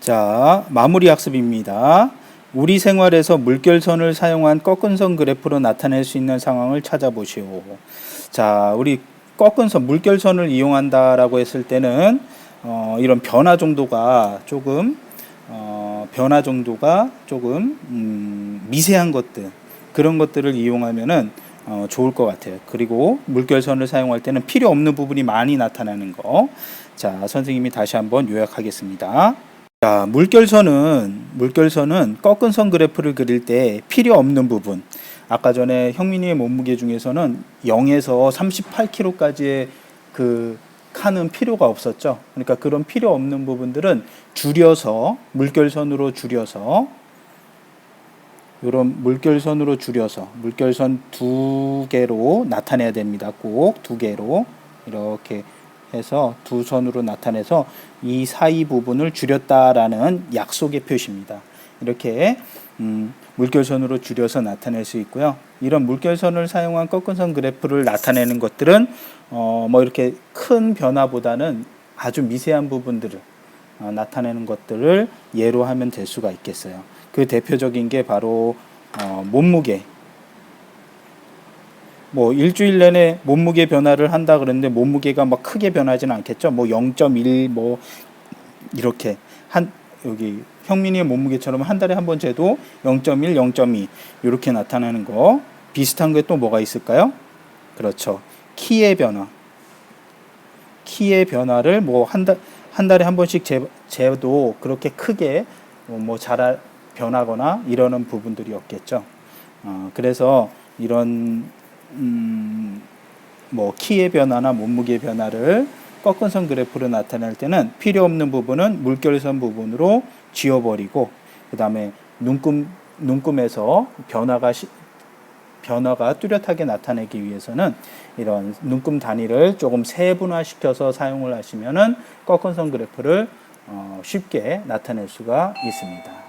자, 마무리 학습입니다. 우리 생활에서 물결선을 사용한 꺾은 선 그래프로 나타낼 수 있는 상황을 찾아보시오. 자, 우리 꺾은 선, 물결선을 이용한다라고 했을 때는 어, 이런 변화 정도가 조금 어, 변화 정도가 조금 음, 미세한 것들 그런 것들을 이용하면은 어, 좋을 것 같아요. 그리고 물결선을 사용할 때는 필요 없는 부분이 많이 나타나는 거. 자, 선생님이 다시 한번 요약하겠습니다. 자, 물결선은 물결선은 꺾은 선 그래프를 그릴 때 필요 없는 부분. 아까 전에 형민이의 몸무게 중에서는 0에서 38kg까지의 그 칸은 필요가 없었죠. 그러니까 그런 필요 없는 부분들은 줄여서 물결선으로 줄여서 이런 물결선으로 줄여서 물결선 두 개로 나타내야 됩니다. 꼭 두 개로 이렇게 해서 두 선으로 나타내서 이 사이 부분을 줄였다라는 약속의 표시입니다. 이렇게 음, 물결선으로 줄여서 나타낼 수 있고요. 이런 물결선을 사용한 꺾은 선 그래프를 나타내는 것들은 어, 뭐 이렇게 큰 변화보다는 아주 미세한 부분들을 어, 나타내는 것들을 예로 하면 될 수가 있겠어요. 그 대표적인 게 바로 어, 몸무게. 뭐 일주일 내내 몸무게 변화를 한다 그랬는데 몸무게가 막 크게 변하지는 않겠죠. 뭐 0.1 뭐 이렇게 한 여기 형민이의 몸무게처럼 한 달에 한 번 재도 0.1, 0.2 이렇게 나타나는 거 비슷한 게 또 뭐가 있을까요? 그렇죠. 키의 변화. 키의 변화를 뭐 한 달 한 달에 한 번씩 재, 재도 그렇게 크게 뭐 자라 변하거나 이러는 부분들이 없겠죠. 어, 그래서 이런 음, 뭐 키의 변화나 몸무게 변화를 꺾은 선 그래프로 나타낼 때는 필요 없는 부분은 물결선 부분으로 지워버리고 그 다음에 눈금 눈금에서 변화가 시, 변화가 뚜렷하게 나타내기 위해서는 이런 눈금 단위를 조금 세분화시켜서 사용을 하시면은 꺾은 선 그래프를 어, 쉽게 나타낼 수가 있습니다.